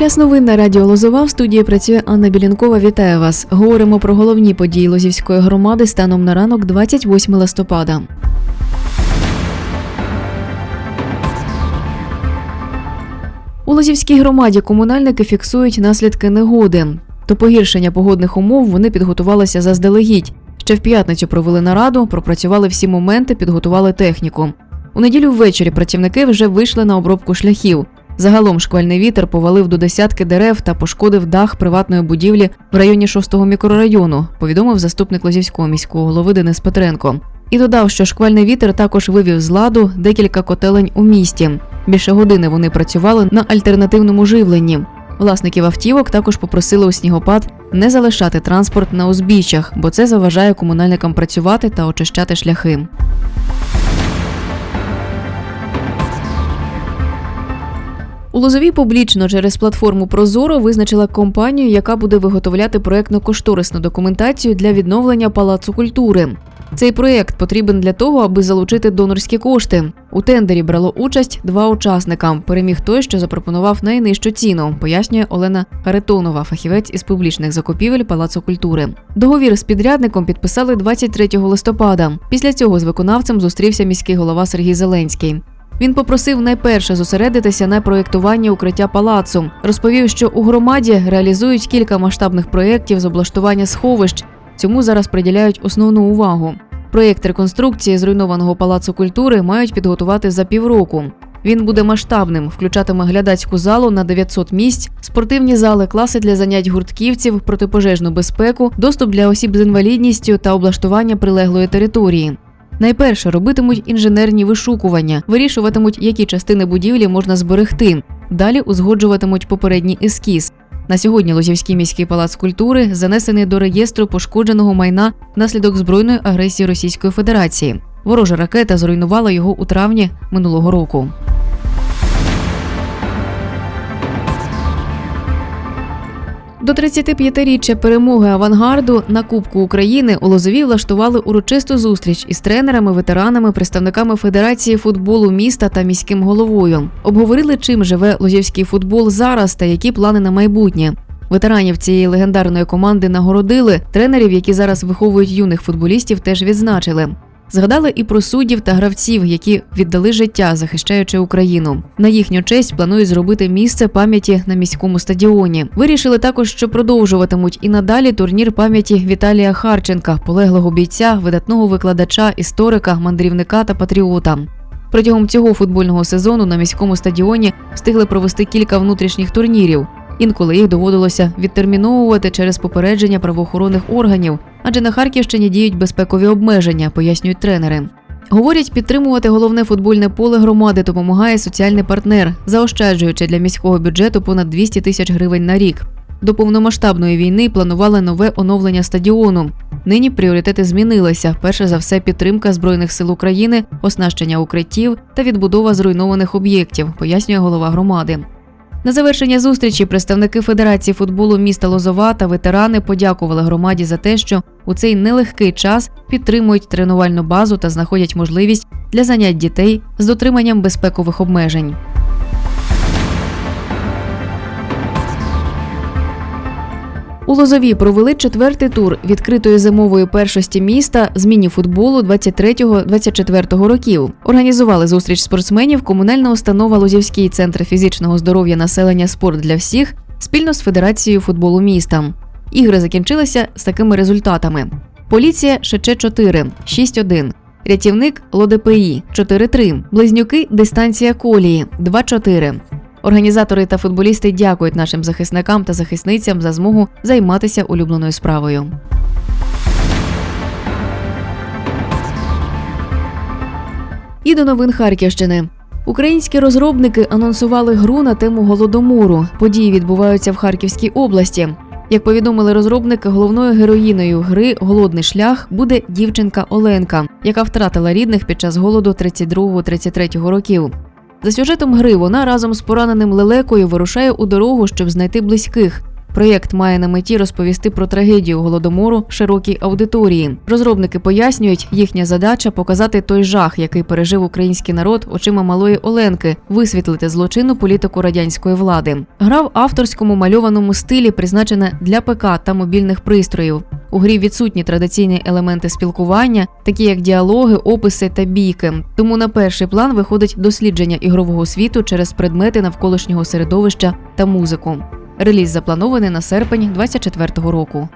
Час новин на радіо Лозова в студії працює Анна Білянкова. Вітаю вас. Говоримо про головні події Лозівської громади станом на ранок 28 листопада. У Лозівській громаді комунальники фіксують наслідки негоди. До погіршення погодних умов вони підготувалися заздалегідь. Ще в п'ятницю провели нараду, пропрацювали всі моменти, підготували техніку. У неділю ввечері працівники вже вийшли на обробку шляхів. Загалом шквальний вітер повалив до десятки дерев та пошкодив дах приватної будівлі в районі 6-го мікрорайону, повідомив заступник Лозівського міського голови Денис Петренко. І додав, що шквальний вітер також вивів з ладу декілька котелень у місті. Більше години вони працювали на альтернативному живленні. Власників автівок також попросили у снігопад не залишати транспорт на узбіччях, бо це заважає комунальникам працювати та очищати шляхи. У Лозовій публічно через платформу Прозоро визначила компанію, яка буде виготовляти проектно-кошторисну документацію для відновлення палацу культури. Цей проєкт потрібен для того, аби залучити донорські кошти. У тендері брало участь два учасника. Переміг той, що запропонував найнижчу ціну, пояснює Олена Харитонова, фахівець із публічних закупівель Палацу культури. Договір з підрядником підписали 23 листопада. Після цього з виконавцем зустрівся міський голова Сергій Зеленський. Він попросив найперше зосередитися на проєктуванні укриття палацу. Розповів, що у громаді реалізують кілька масштабних проєктів з облаштування сховищ. Цьому зараз приділяють основну увагу. Проєкт реконструкції зруйнованого палацу культури мають підготувати за півроку. Він буде масштабним, включатиме глядацьку залу на 900 місць, спортивні зали, класи для занять гуртківців, протипожежну безпеку, доступ для осіб з інвалідністю та облаштування прилеглої території. Найперше робитимуть інженерні вишукування, вирішуватимуть, які частини будівлі можна зберегти. Далі узгоджуватимуть попередній ескіз. На сьогодні Лозівський міський палац культури занесений до реєстру пошкодженого майна внаслідок збройної агресії Російської Федерації. Ворожа ракета зруйнувала його у травні минулого року. До 35-річчя перемоги авангарду на Кубку України у Лозові влаштували урочисту зустріч із тренерами, ветеранами, представниками Федерації футболу міста та міським головою. Обговорили, чим живе лозівський футбол зараз та які плани на майбутнє. Ветеранів цієї легендарної команди нагородили. Тренерів, які зараз виховують юних футболістів, теж відзначили. Згадали і про суддів та гравців, які віддали життя, захищаючи Україну. На їхню честь планують зробити місце пам'яті на міському стадіоні. Вирішили також, що продовжуватимуть і надалі турнір пам'яті Віталія Харченка, полеглого бійця, видатного викладача, історика, мандрівника та патріота. Протягом цього футбольного сезону на міському стадіоні встигли провести кілька внутрішніх турнірів. Інколи їх доводилося відтерміновувати через попередження правоохоронних органів, адже на Харківщині діють безпекові обмеження, пояснюють тренери. Говорять, підтримувати головне футбольне поле громади допомагає соціальний партнер, заощаджуючи для міського бюджету понад 200 тисяч гривень на рік. До повномасштабної війни планували нове оновлення стадіону. Нині пріоритети змінилися. Перше за все, підтримка збройних сил України, оснащення укриттів та відбудова зруйнованих об'єктів, пояснює голова громади. На завершення зустрічі представники Федерації футболу міста Лозова та ветерани подякували громаді за те, що у цей нелегкий час підтримують тренувальну базу та знаходять можливість для занять дітей з дотриманням безпекових обмежень. У Лозові провели четвертий тур відкритої зимової першості міста з міні-футболу 23-24 років. Організували зустріч спортсменів комунальна установа Лозівський центр фізичного здоров'я населення Спорт для всіх спільно з Федерацією футболу міста. Ігри закінчилися з такими результатами: Поліція ШЧ 4 6-1. Рятівник ЛОДПІ 4-3. Близнюки дистанція колії 2-4. Організатори та футболісти дякують нашим захисникам та захисницям за змогу займатися улюбленою справою. І до новин Харківщини. Українські розробники анонсували гру на тему голодомору. Події відбуваються в Харківській області. Як повідомили розробники, головною героїною гри Голодний шлях буде дівчинка Оленка, яка втратила рідних під час голоду 32-33 років. За сюжетом гри вона разом з пораненим лелекою вирушає у дорогу, щоб знайти близьких. Проєкт має на меті розповісти про трагедію голодомору широкій аудиторії. Розробники пояснюють, їхня задача показати той жах, який пережив український народ очима малої Оленки, висвітлити злочинну політику радянської влади. Гра в авторському мальованому стилі призначена для ПК та мобільних пристроїв. У грі відсутні традиційні елементи спілкування, такі як діалоги, описи та бійки. Тому на перший план виходить дослідження ігрового світу через предмети навколишнього середовища та музику. Реліз запланований на серпень 2024 року.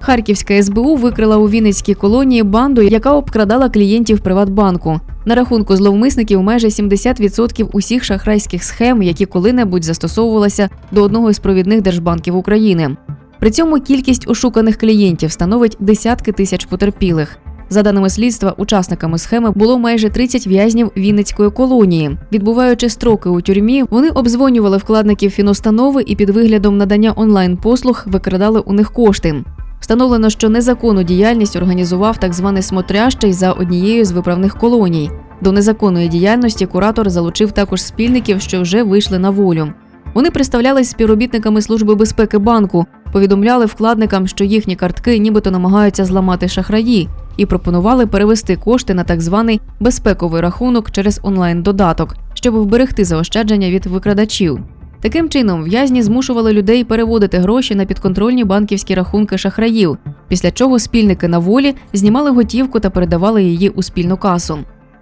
Харківська СБУ викрила у Вінницькій колонії банду, яка обкрадала клієнтів Приватбанку. На рахунку зловмисників майже 70% усіх шахрайських схем, які коли-небудь застосовувалися до одного із провідних держбанків України. При цьому кількість ошуканих клієнтів становить десятки тисяч потерпілих. За даними слідства, учасниками схеми було майже 30 в'язнів Вінницької колонії. Відбуваючи строки у тюрмі, вони обдзвонювали вкладників фінустанови і під виглядом надання онлайн-послуг викрадали у них кошти. Встановлено, що незаконну діяльність організував так званий смотрящий за однією з виправних колоній. До незаконної діяльності куратор залучив також спільників, що вже вийшли на волю. Вони представлялись співробітниками Служби безпеки банку, повідомляли вкладникам, що їхні картки нібито намагаються зламати шахраї, і пропонували перевести кошти на так званий безпековий рахунок через онлайн-додаток, щоб вберегти заощадження від викрадачів. Таким чином, в'язні змушували людей переводити гроші на підконтрольні банківські рахунки шахраїв, після чого спільники на волі знімали готівку та передавали її у спільну касу.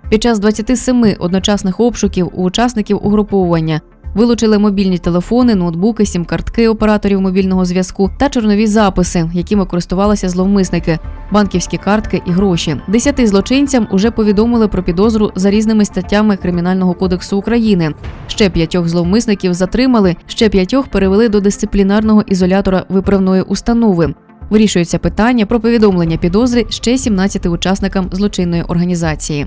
Під час 27 одночасних обшуків у учасників угруповування вилучили мобільні телефони, ноутбуки, сім-картки операторів мобільного зв'язку та чорнові записи, якими користувалися зловмисники, банківські картки і гроші. Десяти злочинцям уже повідомили про підозру за різними статтями Кримінального кодексу України. Ще п'ятьох зловмисників затримали, ще п'ятьох перевели до дисциплінарного ізолятора виправної установи. Вирішується питання про повідомлення підозри ще 17 учасникам злочинної організації.